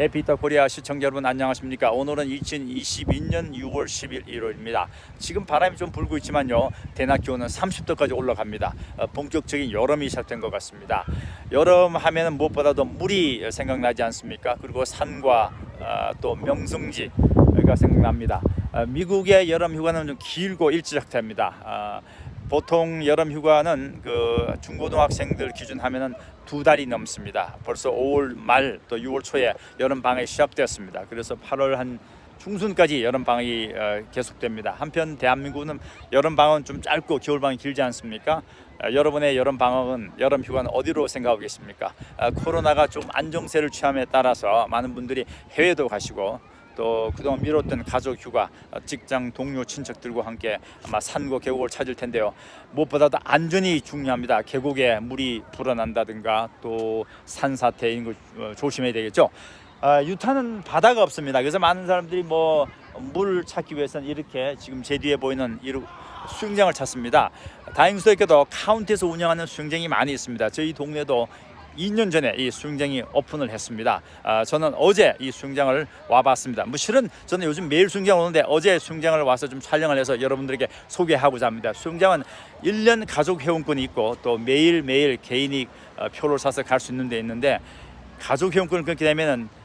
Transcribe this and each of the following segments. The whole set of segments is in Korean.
해피터 코리아 시청자 여러분 안녕하십니까? 오늘은 2022년 6월 10일 일요일입니다. 지금 바람이 좀 불고 있지만요 대낮 기온은 30도까지 올라갑니다. 어, 본격적인 여름이 시작된 것 같습니다. 여름 하면은 무엇보다도 물이 생각나지 않습니까? 그리고 산과 어, 또 명성지가 생각납니다. 어, 미국의 여름 휴가는 좀 길고 일찌감치합니다. 어, 보통 여름 휴가는 그 중고등학생들 기준 하면은 두 달이 넘습니다. 벌써 5월 말 또 6월 초에 여름 방학이 시작되었습니다. 그래서 8월 한 중순까지 여름 방학이 어, 계속됩니다. 한편 대한민국은 여름 방학은 좀 짧고 겨울 방학이 길지 않습니까? 어, 여러분의 여름 방학은 여름 휴가는 어디로 생각하고 계십니까? 어, 코로나가 좀 안정세를 취함에 따라서 많은 분들이 해외도 가시고 또 그동안 미뤘던 가족 휴가, 어, 직장 동료 친척들과 함께 아마 산과 계곡을 찾을 텐데요. 무엇보다도 안전이 중요합니다. 계곡에 물이 불어난다든가 또 산사태 이런 거 어, 조심해야 되겠죠. 아, 유타는 바다가 없습니다. 그래서 많은 사람들이 뭐물 찾기 위해서는 이렇게 지금 제 뒤에 보이는 이 수영장을 찾습니다. 다행스럽게도 카운티에서 운영하는 수영장이 많이 있습니다. 저희 동네도 2년 전에 이 수영장이 오픈을 했습니다. 아, 저는 어제 이 수영장을 와봤습니다. 뭐 실은 저는 요즘 매일 수영장 오는데 어제 수영장을 와서 좀 촬영을 해서 여러분들에게 소개하고자 합니다. 수영장은 1년 가족 회원권이 있고 또 매일 매일 개인이 어, 표를 사서 갈 수 있는 데 있는데 가족 회원권을 끊게 되면은 어,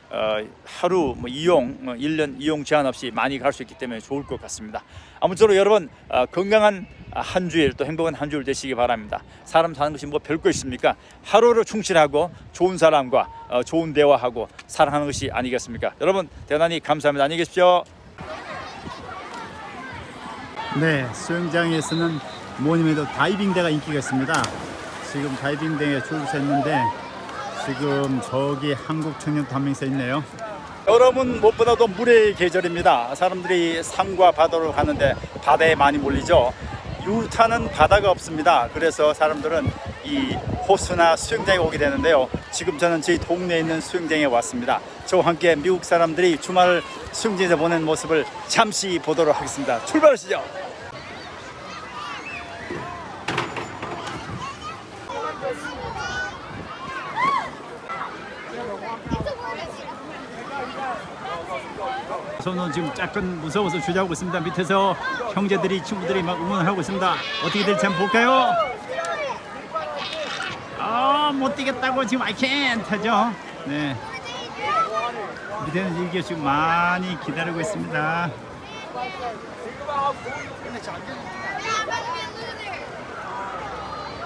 하루 뭐 이용 뭐 1년 이용 제한 없이 많이 갈 수 있기 때문에 좋을 것 같습니다. 아무쪼록 여러분 어, 건강한 한 주일 또 행복한 한 주일 되시기 바랍니다. 사람 사는 것이 뭐 별거 있습니까? 하루를 충실하고 좋은 사람과 어, 좋은 대화하고 사랑하는 것이 아니겠습니까? 여러분 대단히 감사합니다. 안녕히 계십시오. 네, 수영장에서는 뭐니면도 다이빙대가 인기가 있습니다. 지금 다이빙대에 줄 섰는데 지금 저기 한국 명서 있네요. 여름은 무엇보다도 물의 계절입니다. 사람들이 산과 바다로 가는데 바다에 많이 몰리죠. 유타는 바다가 없습니다. 그래서 사람들은 이 호수나 수영장에 오게 되는데요. 지금 저는 저희 동네에 있는 수영장에 왔습니다. 저와 함께 미국 사람들이 주말을 수영장에서 보낸 모습을 잠시 보도록 하겠습니다. 출발하시죠. 저는 지금 약간 무서워서 주저하고 있습니다. 밑에서 형제들이 친구들이 막 응원을 하고 있습니다. 어떻게 될지 한번 볼까요? 아, 못 뛰겠다고 지금 I can't 하죠. 네. 밑에는 이게 지금 많이 기다리고 있습니다.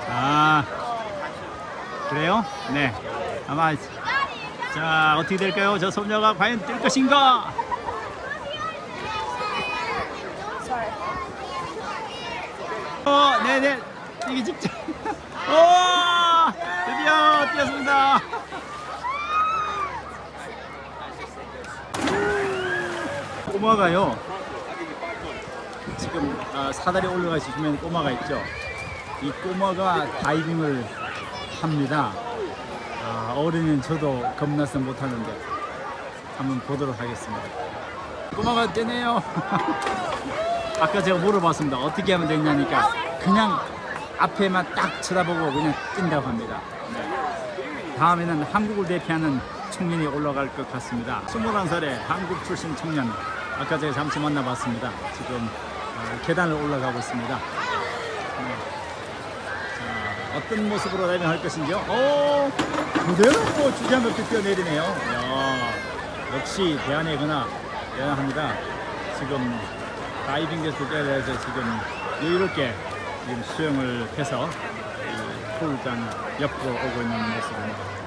아, 그래요? 네. 아마 자 어떻게 될까요? 저 소녀가 과연 뛸 것인가? 어, 네네 뛰기 직전. 오, 드디어 뛰었습니다. 꼬마가요. 지금 아, 사다리 올라가 시면 꼬마가 있죠. 이 꼬마가 다이빙을 합니다. 아, 어른은 저도 겁나서 못하는데 한번 보도록 하겠습니다. 꼬마가 뛰네요. 아까 제가 물어봤습니다. 어떻게 하면 되냐니까 그냥 앞에만 딱 쳐다보고 그냥 뛴다고 합니다. 네. 다음에는 한국을 대표하는 청년이 올라갈 것 같습니다. 21살의 한국 출신 청년 아까 제가 잠시 만나봤습니다. 지금 어, 계단을 올라가고 있습니다. 네. 자, 어떤 모습으로 다이빙할 것인지요? 오, 그대로 뭐 없이 뛰어내리네요. 야, 역시 대한이구나 대단합니다. 지금 다이빙 대회에서 지금 여유롭게 지금 수영을 해서 이 풀장 옆으로 오고 있는 모습입니다.